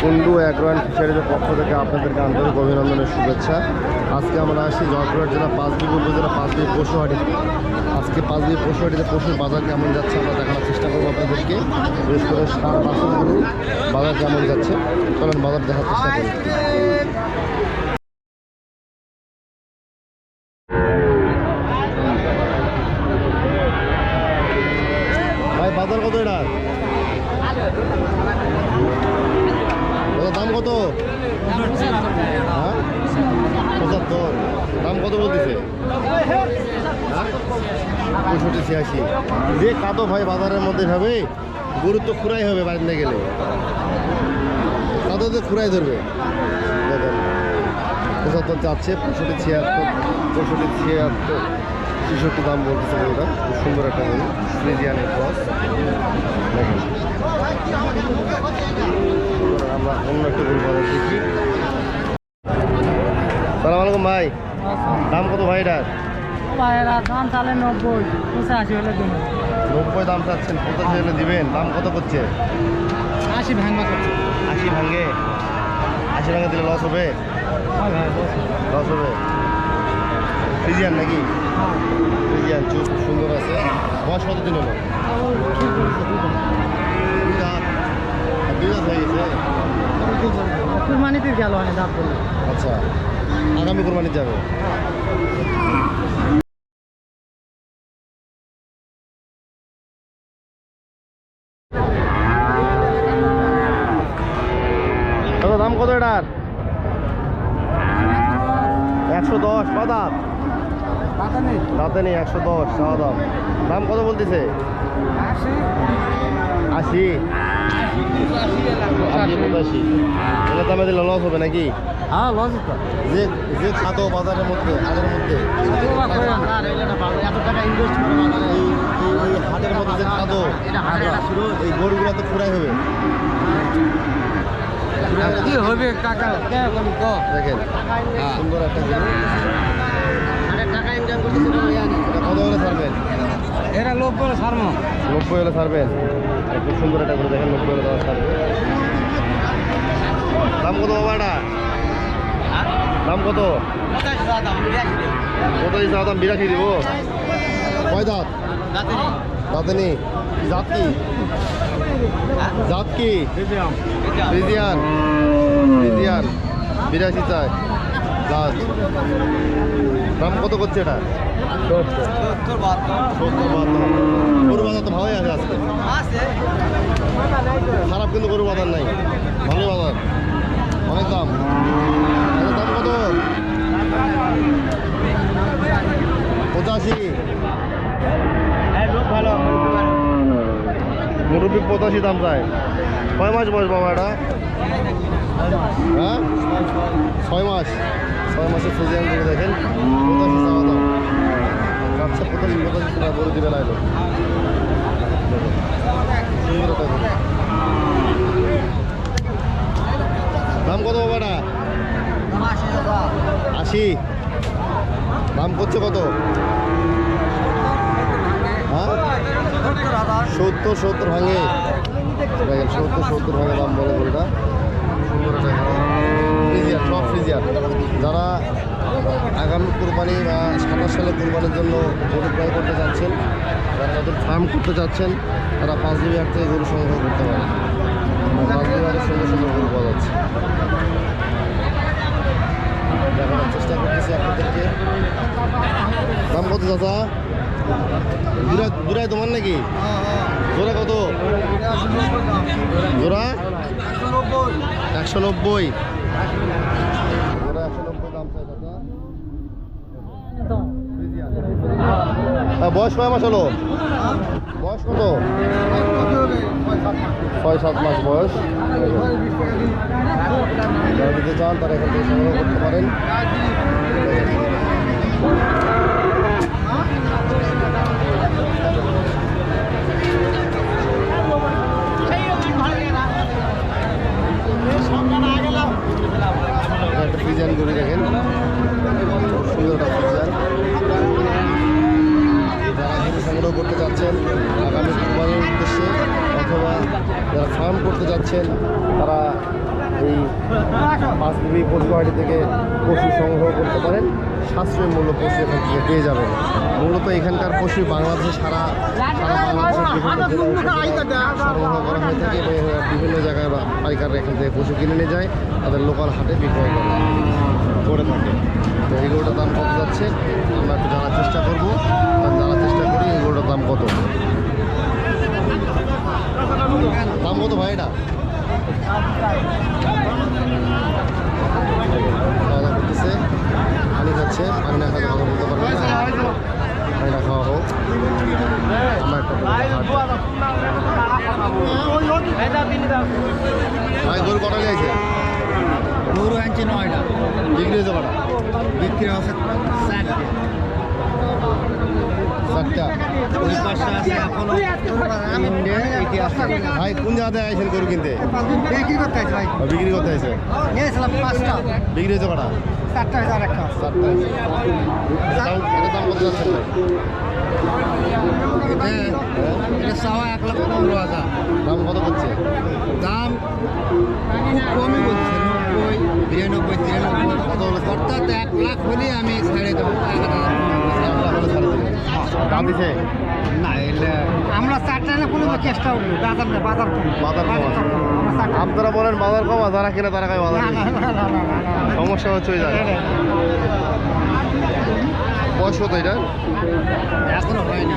কুন্ডু অ্যাগ্রোয়ান ফিশারিজের পক্ষ থেকে আপনাদেরকে আন্তরিক অভিনন্দনের শুভেচ্ছা। আজকে আমরা আসি জয়পুরহাট জেলা পাঁচবিবি উপজেলা পাঁচবিবি পশুহাটি। আজকে পাঁচবিবি পশুহাটিতে পশুর বাজার কেমন যাচ্ছে আমরা দেখানোর চেষ্টা করব আপনাদেরকে। বিশেষ করে সার বাসন গরু, বাজার কেমন যাচ্ছে? চলেন বাজার দেখার চেষ্টা করি ভাই বাজার কত এটা দাদা দাম কত হ্যাঁ পঁচাত্তর দাম কত বলতেছে হ্যাঁ পঁয়ষট্টি, ছিয়াশি। যে কাতো ভাই বাজারের মধ্যে ভাবে, গরু তো খুরাই হবে বাড়িতে গেলে। কাতো তো খুরাই ধরবে। পঁচাত্তর চাচ্ছে, পঁয়ষট্টি, ছিয়াত্তর পঁয়ষট্টি, ছিয়াত্তর। ছেষট্টি দাম বলতেছে গরুটা খুব সুন্দর একটা গরু ফ্রিজিয়ানের ক্রস আমরা অন্য একটা গরু বাজার দেখি। সালাম আলাইকুম ভাই, দাম কত ভাই এটার? পায়রা দাম তাহলে নব্বই পঁচাশি হলে দিন। নব্বই দাম চাচ্ছেন পঁচাশি হলে দিবেন দাম কত করছে? আশি ভাঙবা করছে আশি ভাঙ্গে আশি ভাঙ্গে দিলে লস হবে? লস হবে। ফ্রিজিয়ান নাকি? ফ্রিজিয়ান চুপ সুন্দর আছে। বয়স কত দিন হলো কুরবানিতে গেল অনেক দাম আচ্ছা আগামী কোরবানি যাবে দাদা দাম কত এটার একশো দশ বাদাম নেই একশো দশ চাওয়া দাম দাম কত বলতেছে? আশি। আশি? পঁচাশি। এগুলো দামে দিলে লস হবে নাকি? হ্যাঁ লস যে যে খাদো বাজারের মধ্যে হাটের মধ্যে। হাটের মধ্যে যে খাদো এই গরুগুলো তো পুরাই হবে। কি হবে কাকা কে? বলি দেখেন সুন্দর একটা কত হলে ছাড়বেন। এরা করে নব্বই হলে ছাড়বেন। আর খুব সুন্দর একটা গরু দেখেন নব্বই হলে দেওয়া ছাড়বে। দাম কত বাবা এটা? দাম কত? কত দাম বিরাশি দিব। কয় দাঁত দাঁতে নেই। জাত কি? জাত কি? বিরাশি চাই। দাঁত দাম কত করছে এটা? গরু বাজার তো ভালোই আছে খারাপ কিন্তু গরু বাজার নাই ভালোই বাজার অনেক দাম দাম কত পঁচাশি ভালো মুরব্বী পঁচাশি দাম চায় কয় মাস বয়স বাবা এটা। হ্যাঁ? ছয় মাস। ছয় মাসের ফ্রিজিয়ান করে দেখেন। পঁচাশি দাম। আচ্ছা পঁচাশি পঁচাশি টাকা করে দিবে লাগল গরু। দাম কত বাবা এটা? আশি। দাম করছে কত? হ্যাঁ? সত্তর সত্তর ভাঙে। সত্তর সত্তর ভাঙে দাম বলে গরুটা সুন্দর একটা ফ্রিজিয়ার সব ফ্রিজিয়ার যারা আগামী কোরবানি বা সাতাশ সালে কোরবানির জন্য গরু ক্রয় করতে চাচ্ছেন যারা তাদের ফার্ম করতে চাচ্ছেন তারা পাঁচ দিবি হাট থেকে গরু সংগ্রহ করতে পারে পাঁচ দিবি হাটের সুন্দর সুন্দর গরু পাওয়া যাচ্ছে চেষ্টা করতেছি আপনাদেরকে। দাম কত চাচা? দুরাই দুরাই তোমার নাকি? জোড়া কত? জোড়া? একশো নব্বই দাম চাই চাচা হ্যাঁ, বয়স কয় মাস হলো? বয়স কত? ছয় সাত মাস বয়স। দিতে চান তারা এখান থেকে সংগ্রহ করতে পারেন। একটা ফ্রিজিয়ান গরু দেখেন। সুন্দর যারা গরু সংগ্রহ করতে যাচ্ছেন আগামী কুরবানির উদ্দেশ্যে অথবা যারা ফার্ম করতে যাচ্ছেন তারা এই পাঁচবিবি পশুহাটি থেকে পশু সংগ্রহ করতে পারেন। সাশ্রয়ী মূল্য পশু এখান থেকে পেয়ে যাবেন। মূলত এখানকার পশু বাংলাদেশে সারা সারা বাংলাদেশের সরবরাহ করা হয়ে থাকে এবং বিভিন্ন জায়গায় বা পাইকাররা এখান থেকে পশু কিনে নিয়ে যায় তাদের লোকাল হাটে বিক্রয় করে। করে থাকে। তো এই গরুটার দাম কত যাচ্ছে? আমরা একটু জানার চেষ্টা করব আর জানার চেষ্টা করি এই গরুটার দাম কত? দাম কত ভাই এটা খাওয়া দাওয়া করতেছে পানি খাচ্ছে পানি না খাওয়া কথা বলতে পারবে না পানি না খাওয়া হোক আমরা একটা ভাই গরু কটা নিয়েছে গরু আনছে নয়টা বিক্রি হয়েছে কটা বিক্রি হচ্ছে চারটে চারটা ওই পাশে আছে এখনও তিনটে এটি আছে ভাই কোন জায়গাতে আইছেন গরু কিনতে? বিক্রি করতে আছে ভাই। বিক্রি করতে আইছে? নিয়েছিলাম পাঁচটা। বিক্রি হয়েছে কটা? চারটা হাজার একটা। চারটা। এটার দাম কত যাচ্ছেন এটা? এটা এক লাখ পনেরো হাজার। দাম কত করছে? দাম খুব কমই বলছে নব্বই বিরানব্বই তিরানব্বই। অর্থাৎ এক লাখ হলে আমি ছেড়ে দেবো। এক হাজার এক লাখ হলে ছাড়ে দেবেন দাম দিছে না এলে আমরা চারটা না কোনো চেষ্টা করব বাজার না বাজার কম। বাজার কম আপনারা বলেন বাজার কম যারা কিনে তারা খায় বাজার। সমস্যা হচ্ছে ওই জায়গায়। বয়স কত এটা? এখনও হয়নি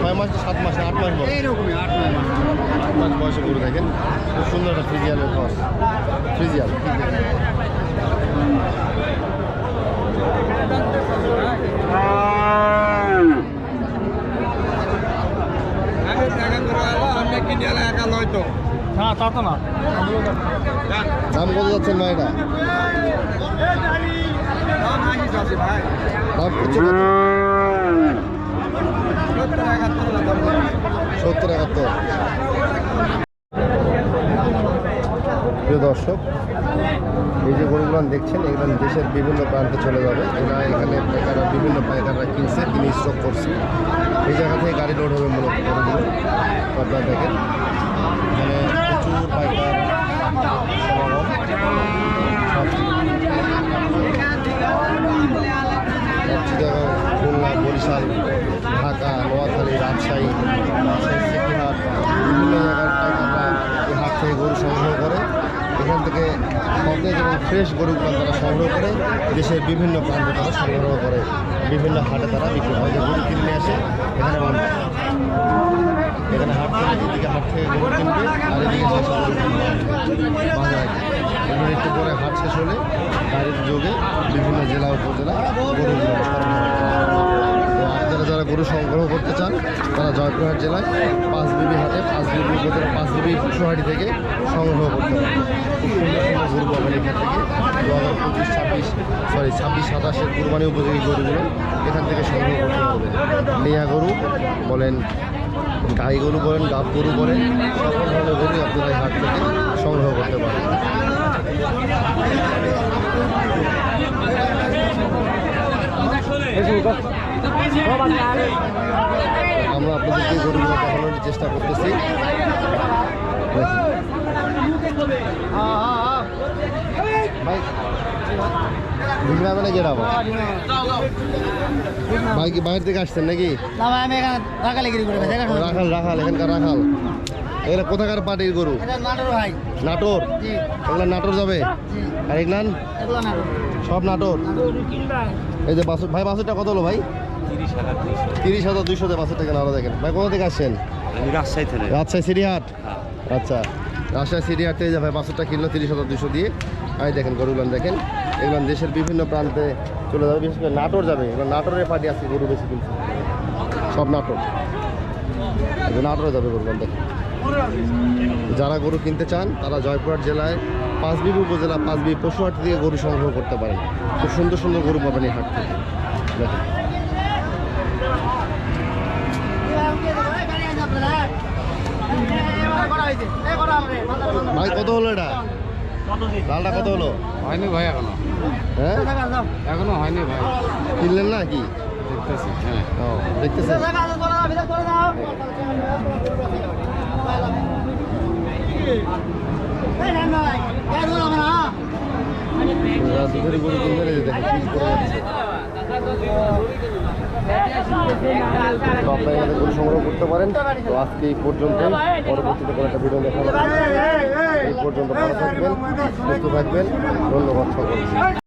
ছয় মাস সাত মাস আট মাস বয়স? এইরকমই আট মাস। আট মাস বয়সে গরু দেখেন। খুব সুন্দর একটা ফ্রিজিয়ানের খরচ ফ্রিজিয়ান না তা তো না। দাম কত যাচ্ছেন ভাই এটা সত্তর একাত্তর। প্রিয় দর্শক, এই যে গরুগুলো দেখছেন, এগুলো দেশের বিভিন্ন প্রান্তে চলে যাবে। এরা এখানে পাইকাররা বিভিন্ন পাইকাররা কিনছে, কিনে স্টক করছে। এই জায়গা থেকে গাড়ি লোড হবে মূলত গরুগুলো। আপনারা দেখেন এখানে প্রচুর পাইকার সমাগম সব চিটাগাং খুলনা বরিশাল ঢাকা নোয়াখালী রাজশাহী রাজশাহী সিটিহাট বিভিন্ন জায়গার পাইকাররা এই হাট থেকে গরু সংগ্রহ করে এখান থেকে সতেজ এবং ফ্রেশ গরুগুলো তারা সংগ্রহ করে, দেশের বিভিন্ন প্রান্তে তারা সংগ্রহ করে, বিভিন্ন হাটে তারা বিক্রি হয়। যে গরু কিনে আসে, এখানে এখানে হাট থেকে এদিকে হাট থেকে গরু কিনবে, আর এদিকে গরু একটু পরে হাট শেষ হলে গাড়ির যোগে বিভিন্ন জেলা, উপজেলা গরুগুলো সরবরাহ করা হবে। তো আপনারা যারা গরু সংগ্রহ করতে চান, তারা জয়পুরহাট জেলায় পাঁচ বিবি হাতে পাঁচ বিবি উপজেলা পাঁচ বিবি পশুহাটি থেকে সংগ্রহ করতে পারেন। খুব সুন্দর সুন্দর গরু পাবেন এখান থেকে। দু হাজার পঁচিশ, ছাব্বিশ, সরি, ছাব্বিশ, সাতাশের কুরবানি উপযোগী গরুগুলো এখান থেকে সংগ্রহ করতে পারবেন নেয়া গরু বলেন, গাই গরু বলেন গাব গরু বলেন, সকল ধরনের গরু আপনারা এই হাট থেকে সংগ্রহ করতে পারেন আমরা আপনাদেরকে গরুগুলো দেখানোর চেষ্টা করতেছি। ভাই বুঝবে না গেরাবো ভাই কি বাইরে থেকে আসছেন নাকি? না ভাই আমি এখানে ঢাকা লেগে করে রাখাল রাখাল এখানকার রাখাল। এগুলো কোথাকার পার্টির গরু? নাটোর ভাই। নাটোর? এগুলো নাটোর যাবে? জি। আর এগুলো সব নাটোর। এই যে বাসুর ভাই বাসুরটা কত হলো ভাই? তিরিশ হাজার দুইশো। দিয়ে বাসুর থেকে নাড়া দেখেন। ভাই কোথা থেকে আসছেন? আমি রাজশাহী থেকে। রাজশাহী সিটিহাট? আচ্ছা রাজশাহী সিটিহাট থেকে যে ভাই বাসুরটা কিনলো তিরিশ হাজার দুশো দিয়ে। আমি দেখেন গরুগুলো দেখেন। এগুলো দেশের বিভিন্ন প্রান্তে চলে যাবে। বিশেষ করে নাটোর যাবে। এবার নাটোরের পার্টি আজকে গরু বেশি কিনছে। সব নাটোর। নাটোরে যাবে গরুগুলো দেখেন। যারা গরু কিনতে চান তারা জয়পুরহাট জেলায় পাঁচবিবি উপজেলা পাঁচবিবি পশুহাট থেকে গরু সংগ্রহ করতে পারেন। খুব সুন্দর সুন্দর গরু পাবেন এই হাট থেকে। দেখেন। ভাই কত হলো এটা লালটা কত হলো হয়নি ভাই এখনও হ্যাঁ এখনও হয়নি ভাই কিনলেন না কি দেখতেছি হ্যাঁ ও দুধের গরু কিনবেন দেখেন যাচ্ছে তো আপনারা এখানে গরু সংগ্রহ করতে পারেন। তো আজকে এই পর্যন্ত পরবর্তীতে কোনো একটা ভিডিও দেখা হবে। এই পর্যন্ত ভালো থাকবেন, সুস্থ থাকবেন। ধন্যবাদ সকলকে।